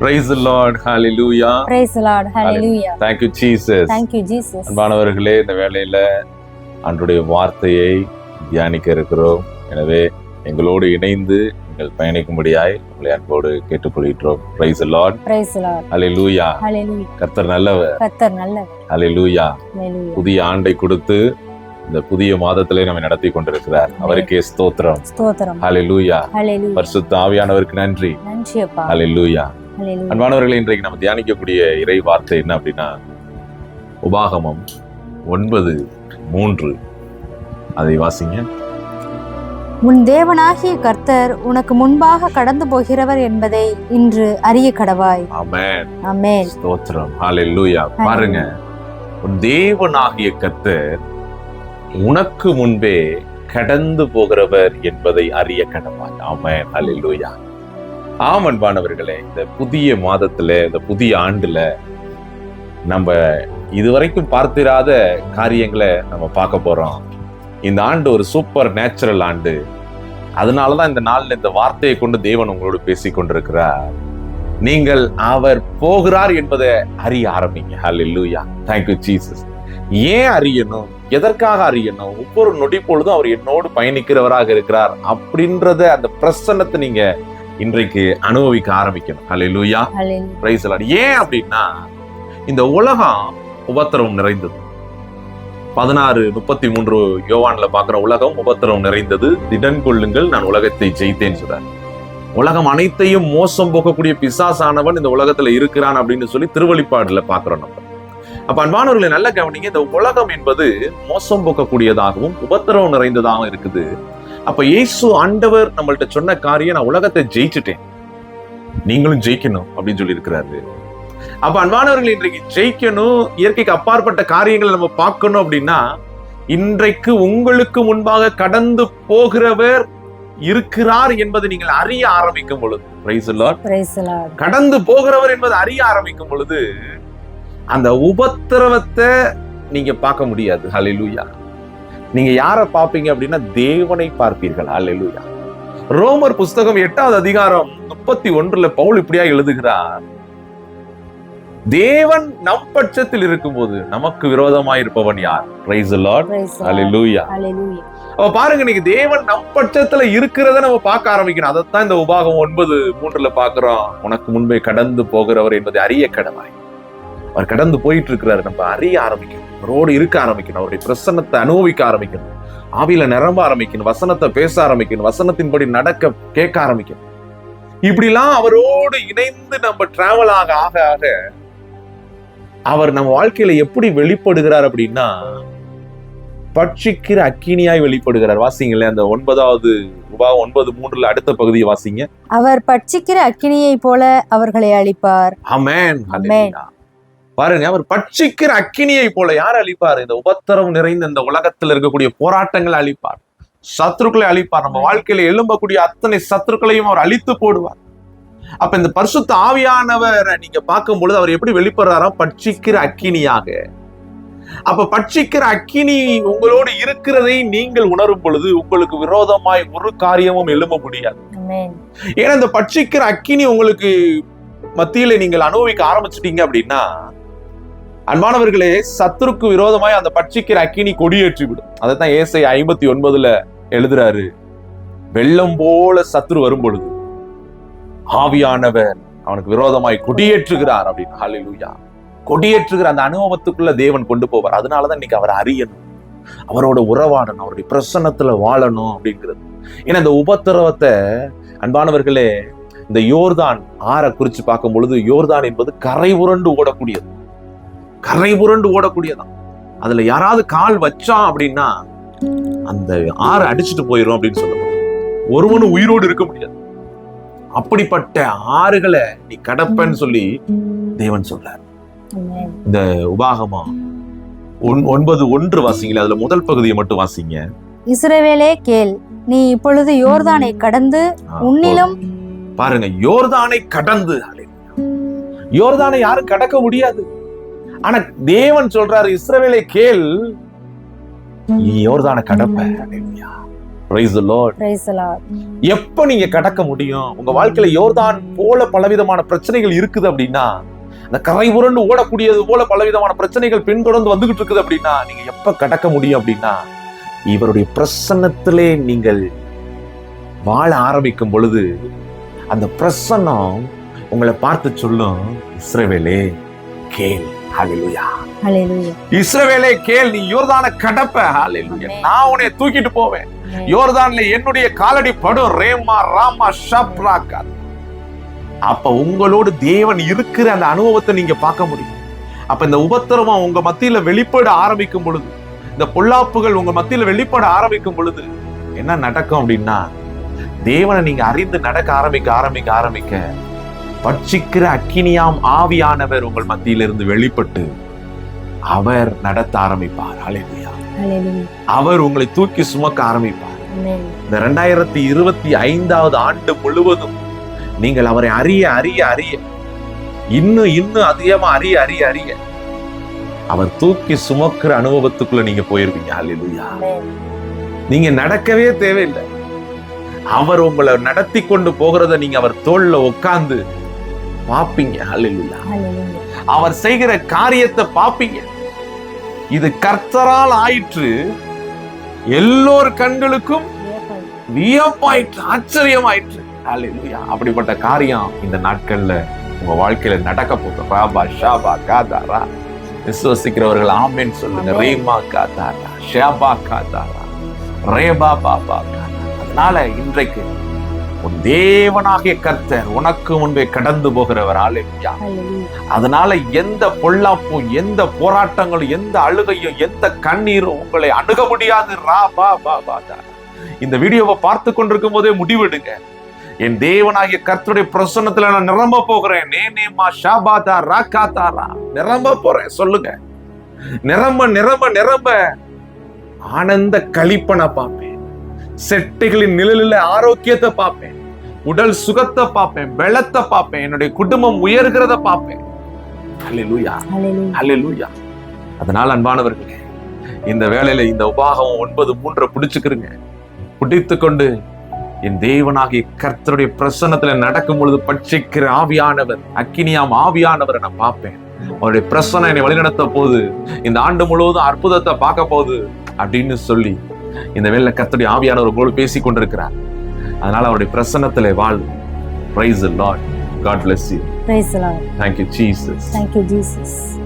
Praise the Lord. Hallelujah. Praise the Lord. Hallelujah. Thank you, Jesus. Thank you, Jesus. அன்பானவர்களே இந்த வேளையில அன்றைய வார்த்தையை தியானிக்க இருக்கிறோம் எனவே எங்களோடு இணைந்து நீங்கள் பயணிக்கும்படியாய் உங்களை அன்போடு கேட்டுக்கொள்கிறோம் praise Lord Praise the Lord. ஹalleluya Hallelujah. கர்த்தர் நல்லவர் கர்த்தர் நல்லவர். ஹalleluya Hallelujah. புதிய ஆண்டை கொடுத்து இந்த புதிய மாதத்திலே நம்மை நடத்தி கொண்டிருக்கிறார் அவருக்கே ஸ்தோத்திரம். ஸ்தோத்திரம். ஹalleluya. Hallelujah. பரிசுத்த ஆவியானவருக்கு நன்றி. நன்றி அப்பா. ஹalleluya. Hallelujah. அன்பானவர்களே இன்றைக்கு நம்ம தியானிக்கக்கூடிய இறை வார்த்தை என்ன அப்படின்னா உபாகமம் ஒன்பது மூன்று. அதை வாசிங்க. உன் தேவனாகிய கர்த்தர் உனக்கு முன்பாக கடந்து போகிறவர் என்பதை இன்று அறிய கடவாய். ஆமென். அமேன் ஸ்தோத்திரம். ஹalleluya. பாருங்க. உன் தேவனாகிய கர்த்தர் உனக்கு முன்பே கடந்து போகிறவர் என்பதை அறிய கடவாய். ஆமன். ஹalleluya. ஆம் அன்பானவர்களே இந்த புதிய மாதத்துல இந்த புதிய ஆண்டுல நம்ம இதுவரைக்கும் பார்த்திராத காரியங்களை நம்ம பார்க்க போறோம். இந்த ஆண்டு ஒரு சூப்பர் நேச்சுரல் ஆண்டு. அதனாலதான் இந்த நாள்ல இந்த வார்த்தையை கொண்டு தேவன் உங்களோடு பேசிக் கொண்டிருக்கிறார். நீங்கள் அவர் போகிறார் என்பதை அறிய ஆரம்பிங்க. ஹalleluya. Thank you ஜீசஸ் ஏன் அறியணும்? எதற்காக அறியணும் ஒவ்வொரு நொடி பொழுதும் அவர் என்னோடு பயணிக்கிறவராக இருக்கிறார் அப்படின்றத அந்த பிரசன்னத்தை நீங்க இன்றைக்கு அனுபவிக்க ஆரம்பிக்கணும். Hallelujah. பிரைஸ் ஏன் அப்படின்னா இந்த உலகம் உபத்திரவம் நிறைந்தது. பதினாறு முப்பத்தி மூன்று யோவான்ல பாக்குற உலகம் உபத்திரவம் நிறைந்தது. திடன் கொள்ளுங்கள் நான் உலகத்தை ஜெயித்தேன் சொல்றார். உலகம் அனைத்தையும் மோசம் போக்கக்கூடிய பிசாசானவன் இந்த உலகத்துல இருக்கிறான் அப்படின்னு சொல்லி திருவழிப்பாடுல பாக்குறோம் நம்ம. அப்ப அன்பானவர்களை நல்ல கவனிங்க. இந்த உலகம் என்பது மோசம் போக்கக்கூடியதாகவும் உபத்திரவம் நிறைந்ததாகவும் இருக்குது. அப்ப இயேசு ஆண்டவர் நம்மள்ட்ட சொன்ன காரியம் நான் உலகத்தை ஜெயிச்சுட்டேன். நீங்களும் ஜெயிக்கணும் அப்படின்னு சொல்லி இருக்கிறாரு அப்ப அன்பானவர்கள் இன்றைக்கு ஜெயிக்கணும் இயற்கைக்கு அப்பாற்பட்ட காரியங்களை நம்ம பார்க்கணும் அப்படின்னா இன்றைக்கு உங்களுக்கு முன்பாக கடந்து போகிறவர் இருக்கிறார் என்பதை நீங்கள் அறிய ஆரம்பிக்கும் பொழுது. கடந்து போகிறவர் என்பதை அறிய ஆரம்பிக்கும் பொழுது அந்த உபத்திரவத்தை நீங்க பார்க்க முடியாது. ஹalleluya நீங்க யாரை பார்ப்பீங்க அப்படின்னா தேவனை பார்ப்பீர்கள். ஹalleluya ரோமர் புஸ்தகம் எட்டாவது அதிகாரம் முப்பத்தி ஒன்றுல பவுல் இப்படியா எழுதுகிறார். தேவன் நம் பட்சத்தில் இருக்கும்போது நமக்கு விரோதமாய் இருப்பவன் யார்? Praise Lord Praise the Lord. ஹalleluya Hallelujah. அப்ப பாருங்க நீங்க தேவன் நம் பட்சத்துல இருக்கிறத நம்ம பார்க்க ஆரம்பிக்கணும். அதைத்தான் இந்த உபாகம் ஒன்பது மூன்றுல பாக்குறோம் உனக்கு முன்பே கடந்து போகிறவர் என்பதை அறிய கடவாய். அவர் கடந்து போயிட்டு இருக்கிறாரு நம்ம அறிய ஆரம்பிக்கணும். அவரோடு இருக்க ஆரம்பிக்கணும். அவருடைய பிரசன்னத்தை அனுபவிக்க ஆரம்பிக்கணும். ஆவியில நிரம்ப ஆரம்பிக்கணும். வசனத்தை பேச ஆரம்பிக்கணும். வசனத்தின்படி நடக்க கேட்க ஆரம்பிக்கணும். இப்படிலாம் அவரோடு இணைந்து நம்ம டிராவல் ஆக ஆக ஆக அவர் நம்ம வாழ்க்கையில எப்படி வெளிப்படுகிறார் அப்படின்னா பட்சிக்கிற அக்கினியாய் வெளிப்படுகிறார். வாசிங்களே அந்த ஒன்பதாவது ரூபா ஒன்பது மூன்றுல அடுத்த பகுதியை வாசிங்க. அவர் பட்சிக்கிற அக்கினியைப் போல அவர்களை அழிப்பார். அமேன் Amen. பாருங்க அவர் பட்சிக்கிற அக்கினியை போல யார் அழிப்பார்? இந்த உபத்திரம் நிறைந்த இந்த உலகத்துல இருக்கக்கூடிய போராட்டங்களை அழிப்பார். சத்துருக்களை அழிப்பார். நம்ம வாழ்க்கையில எழும்பக்கூடிய அத்தனை சத்துருக்களையும் அவர் அழித்து போடுவார். அப்ப இந்த பரிசுத்த ஆவியானவரை நீங்க பார்க்கும் பொழுது அவர் எப்படி வெளிப்படுறாரா? பட்சிக்கிற அக்கினியாக. அப்ப பட்சிக்கிற அக்கினி உங்களோடு இருக்கிறதை நீங்கள் உணரும் பொழுது உங்களுக்கு விரோதமாய் ஒரு காரியமும் எழும்ப முடியாது. ஏன்னா இந்த பட்சிக்கிற அக்கினி உங்களுக்கு மத்தியில நீங்கள் அனுபவிக்க ஆரம்பிச்சிட்டீங்க அப்படின்னா அன்பானவர்களே சத்துருக்கு விரோதமாய் அந்த பட்சிக்கிற அக்கினி கொடியேற்றி விடும் அதைத்தான் ஏசை ஐம்பத்தி ஒன்பதுல எழுதுறாரு. வெள்ளம் போல சத்துரு வரும் பொழுது ஆவியானவர் அவனுக்கு விரோதமாய் கொடியேற்றுகிறார் அப்படின்னு. ஹாலிலூயா கொடியேற்றுகிற அந்த அனுபவத்துக்குள்ள தேவன் கொண்டு போவார். அதனாலதான் இன்னைக்கு அவரை அறியணும். அவரோட உறவாடணும். அவருடைய பிரசன்னத்துல வாழணும் அப்படிங்கிறது. ஏன்னா இந்த உபத்திரவத்தை அன்பானவர்களே இந்த யோர்தான் ஆற குறிச்சு பார்க்கும் பொழுது யோர்தான் என்பது கரை உருண்டு ஓடக்கூடியது. கரை புரண்டு ஓடக்கூடியதான். அதுல யாராவது கால் வச்சான் அப்படின்னா அந்த ஆறு அடிச்சுட்டு போயிரும் அப்படின்னு சொல்லப்படும் ஒருவனும் உயிரோடு இருக்க முடியாது. அப்படிப்பட்ட ஆறுகளை நீ கடப்பன்னு சொல்லி தேவன் சொல்றார். இந்த உபாகமா ஒன்- ஒன்பது ஒன்று வாசிங்களே அதுல முதல் பகுதியை மட்டும் வாசிங்க. இஸ்ரவேலே கேள் நீ இப்பொழுது யோர்தானை கடந்து உன்னிலும் பாருங்க யோர்தானை கடந்து. யோர்தானை யாரும் கடக்க முடியாது. ஆனா தேவன் சொல்றாரு இஸ்ரவேலை கேள். நீ யோர்தானை கடப்ப. எப்ப நீங்க கடக்க முடியும்? உங்க வாழ்க்கையில யோர்தான் போல பலவிதமான பிரச்சனைகள் இருக்குது அப்படின்னா அந்த கரை புரண்டு ஓடக்கூடியது போல பலவிதமான பிரச்சனைகள் பின்தொடர்ந்து வந்துகிட்டு இருக்குது அப்படின்னா நீங்க எப்ப கடக்க முடியும் அப்படின்னா இவருடைய பிரசன்னத்திலே நீங்கள் வாழ ஆரம்பிக்கும் பொழுது அந்த பிரசன்னம் உங்களை பார்த்து சொல்லும் இஸ்ரவேலே கேள். இஸ்ரவேலே கேள் நீ யோர்தான கடப்ப. நான் உன்னை தூக்கிட்டு போவேன். யோர்தான்ல என்னுடைய காலடி படும் ரேமா ராமா ஷப்ராக்கா. அப்ப உங்களோடு தேவன் இருக்கிற அந்த அனுபவத்தை நீங்க பார்க்க முடியும். அப்ப இந்த உபத்திரவம் உங்க மத்தியில வெளிப்பட ஆரம்பிக்கும் பொழுது இந்த பொல்லாப்புகள் உங்க மத்தியில வெளிப்பட ஆரம்பிக்கும் பொழுது என்ன நடக்கும் அப்படின்னா தேவனை நீங்க அறிந்து நடக்க ஆரம்பிக்க ஆரம்பிக்க ஆரம்பிக்க பட்சிக்கிற அக்கினியாம் ஆவியானவர் உங்கள் மத்தியிலிருந்து வெளிப்பட்டு அவர் நடத்த ஆரம்பிப்பார் Hallelujah. அவர் உங்களை தூக்கி சுமக்க ஆரம்பிப்பார். இந்த ரெண்டாயிரத்தி இருபத்தி ஐந்தாவது ஆண்டு முழுவதும் நீங்கள் அவரை அறிய அறிய அறிய இன்னும் இன்னும் அதிகமா அறிய அறிய அறிய அவர் தூக்கி சுமக்கிற அனுபவத்துக்குள்ள நீங்க போயிருவீங்க Amen. நீங்க நடக்கவே தேவையில்லை அவர் உங்களை நடத்தி கொண்டு போகிறத நீங்க அவர் தோல்ல உட்கார்ந்து Hallelujah. அவர் செய்கிற காரியத்தை பாப்பீங்க. இது கர்த்தரால் ஆயிற்று. எல்லோர் கண்களுக்கும். வியப்பாயிற்று. ஆச்சரியமாயிற்று. அப்படிப்பட்ட காரியம் இந்த நாட்கள்ல உங்க வாழ்க்கையில நடக்க போகுது. ராபா ஷாபா காதாரா. விசுவசிக்கிறவர்கள் ஆமென் சொல்லுங்க. ரேமா காதாரா. ஷாபா காதாரா. ரேபா பாபா. அதனால இன்றைக்கு உன் தேவனாகிய கர்த்தர் உனக்கு முன்பே கடந்து போகிறவர். Hallelujah. அதனால எந்த பொல்லாப்பும் எந்த போராட்டங்களும் எந்த அழுகையும் எந்த கண்ணீரும் உங்களை அணுக முடியாது. ரா பா பா பா. இந்த வீடியோவை பார்த்து கொண்டிருக்கும் போதே முடிவெடுங்க. என் தேவனாகிய கர்த்தருடைய பிரசன்னத்துல நான் நிரம்ப போகிறேன். நே நேமா ஷாபாதா ராக்காதாரா நிரம்ப போறேன். சொல்லுங்க. நிரம்ப நிரம்ப நிரம்ப. ஆனந்த களிப்பனை பார்ப்பேன். செட்டைகளின் நிழலில் ஆரோக்கியத்தை பார்ப்பேன். உடல் சுகத்தை பார்ப்பேன் பலத்தை பார்ப்பேன் என்னுடைய குடும்பம் உயர்கிறத பார்ப்பேன். அதனால அன்பானவர்களே இந்த வேளையில இந்த உபாகம் ஒன்பது மூன்றை பிடிச்சுக்கிறீங்க பிடித்து கொண்டு என் தேவனாகிய கர்த்தருடைய பிரசன்னத்துல நடக்கும் பொழுது பட்சிக்கிற ஆவியானவர் அக்கினியாம் ஆவியானவரை நான் பார்ப்பேன். அவருடைய பிரசன்னம் என்னை வழிநடத்த போது இந்த ஆண்டு முழுவதும் அற்புதத்தை பார்க்க போகுது அப்படின்னு சொல்லி இந்த வேலை கர்த்தருடைய ஆவியானவர் உங்களோடு பேசி கொண்டிருக்கிறார். அதனால அவருடைய பிரசன்னத்திலே வாழ். Praise Lord God bless you. Praise the Lord. thank you jesus. Thank you, Jesus.